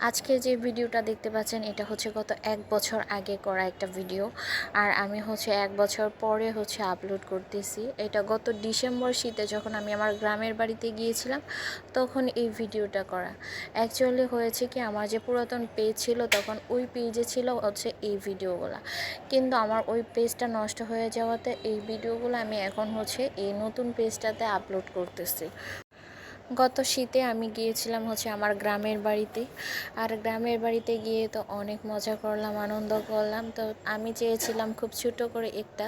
আজকে যে ভিডিওটা দেখতে পাচ্ছেন, এটা হচ্ছে গত এক বছর আগে করা একটা ভিডিও। আর আমি হচ্ছে এক বছর পরে হচ্ছে আপলোড করতেছি। এটা গত ডিসেম্বর শীতে যখন আমি আমার গ্রামের বাড়িতে গিয়েছিলাম, তখন এই ভিডিওটা করা। অ্যাকচুয়ালি হয়েছে কি, আমার যে পুরাতন পেজ ছিল, তখন ওই পেজে ছিল হচ্ছে এই ভিডিওগুলো। কিন্তু আমার ওই পেজটা নষ্ট হয়ে যাওয়াতে এই ভিডিওগুলো আমি এখন হচ্ছে এই নতুন পেজটাতে আপলোড করতেছি। গত শীতে আমি গিয়েছিলাম হচ্ছে আমার গ্রামের বাড়িতে। আর গ্রামের বাড়িতে গিয়ে তো অনেক মজা করলাম, আনন্দ করলাম। তো আমি চেয়েছিলাম খুব ছোট করে একটা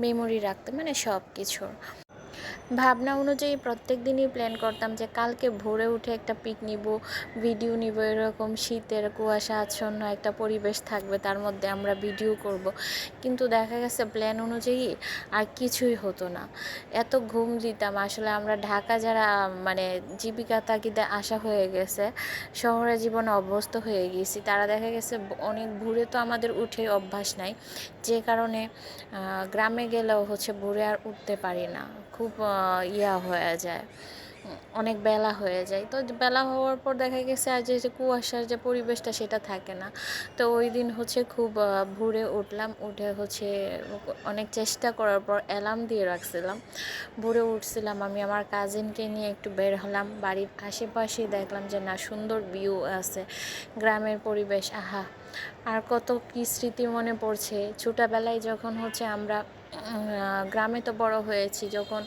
মেমোরি রাখতে মানে সব কিছুর ভাবনা অনুযায়ী প্রত্যেক দিনই প্ল্যান করতাম যে কালকে ভোরে উঠে একটা পিক নিব ভিডিও নিব, এরকম শীতের কুয়াশা আচ্ছন্ন একটা পরিবেশ থাকবে, তার মধ্যে আমরা ভিডিও করব। কিন্তু দেখা গেছে প্ল্যান অনুযায়ী আর কিছুই হতো না। এত ঘুম দিতাম, আসলে আমরা ঢাকা যারা মানে জীবিকা তাগিদে আসা হয়ে গেছে, শহরে জীবনে অভ্যস্ত হয়ে গেছি, তারা দেখা গেছে অনেক ভোরে তো আমাদের উঠে অভ্যাস নাই। যে কারণে গ্রামে গেলেও হচ্ছে ভোরে আর উঠতে পারি না। খুব ইয়া হয়ে যায়। অনেক বেলা হয়ে যায়। তো বেলা হওয়ার পর দেখা গেছে আর যে কুয়াশার যে পরিবেশটা সেটা থাকে না। তো ওই দিন হচ্ছে খুব ভোরে উঠলাম। উঠে হচ্ছে অনেক চেষ্টা করার পর অ্যালার্ম দিয়ে রাখছিলাম। ভোরে উঠছিলাম। আমি আমার কাজিনকে নিয়ে একটু বের হলাম। বাড়ির আশেপাশে দেখলাম যে, না, সুন্দর ভিউ আছে। গ্রামের পরিবেশ, আহা! আর কত কী স্মৃতি মনে পড়ছে। ছোটোবেলায় যখন হচ্ছে আমরা গ্রামে তো বড় হয়েছি, যখন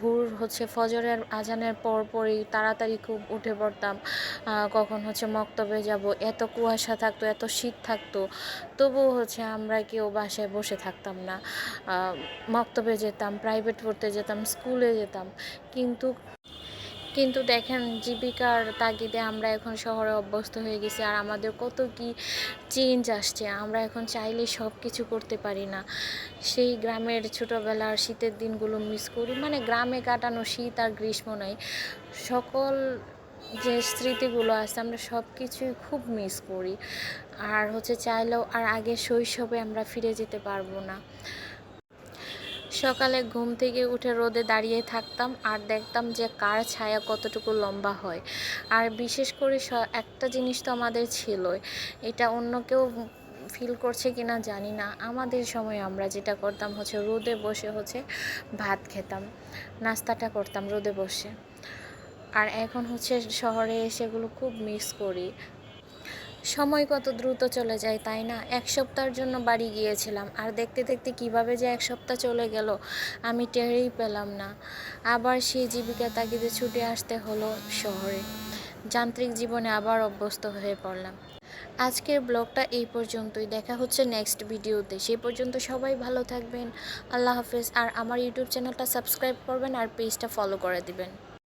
ভোর হচ্ছে ফজরের আজানের পর পরই তাড়াতাড়ি খুব উঠে পড়তাম কখন হচ্ছে মক্তবে যাব, এত কুয়াশা থাকতো, এত শীত থাকতো তবুও হচ্ছে আমরা কেউ বাসায় বসে থাকতাম না। মক্তবে যেতাম প্রাইভেট পড়তে যেতাম স্কুলে যেতাম, কিন্তু কিন্তু দেখেন জীবিকার তাগিদে আমরা এখন শহরে অভ্যস্ত হয়ে গেছি আর আমাদের কত কি চেঞ্জ আসছে, আমরা এখন চাইলে সব কিছু করতে পারি না। সেই গ্রামের ছোটোবেলার শীতের দিনগুলো মিস করি মানে গ্রামে কাটানো শীত আর গ্রীষ্ম নয়। সকল যে স্মৃতিগুলো আছে আমরা সব কিছুই খুব মিস করি। আর হচ্ছে চাইলেও আর আগে শৈশবে আমরা ফিরে যেতে পারব না। সকালে ঘুম থেকে উঠে রোদে দাঁড়িয়ে থাকতাম আর দেখতাম যে কার ছায়া কতটুকু লম্বা হয়। আর বিশেষ করে একটা জিনিস তো আমাদের ছিলই, এটা অন্য কেউ ফিল করছে কি না জানি না। আমাদের সময় আমরা যেটা করতাম হচ্ছে রোদে বসে হচ্ছে ভাত খেতাম, নাস্তাটা করতাম রোদে বসে। আর এখন হচ্ছে শহরে সেগুলো খুব মিস করি। সময় কত দ্রুত চলে যায়, তাই না? এক সপ্তাহের জন্য বাড়ি গিয়েছিলাম, আর দেখতে দেখতে কীভাবে যে এক সপ্তাহ চলে গেল, আমি টেরেই পেলাম না। আবার সেই জীবিকা তাগিদে ছুটে আসতে হলো শহরে। যান্ত্রিক জীবনে আবার অভ্যস্ত হয়ে পড়লাম। আজকের ব্লগটা এই পর্যন্তই, দেখা হচ্ছে নেক্সট ভিডিওতে। সেই পর্যন্ত সবাই ভালো থাকবেন, আল্লাহ হাফেজ। আর আমার ইউটিউব চ্যানেলটা সাবস্ক্রাইব করবেন আর পেজটা ফলো করে দিবেন।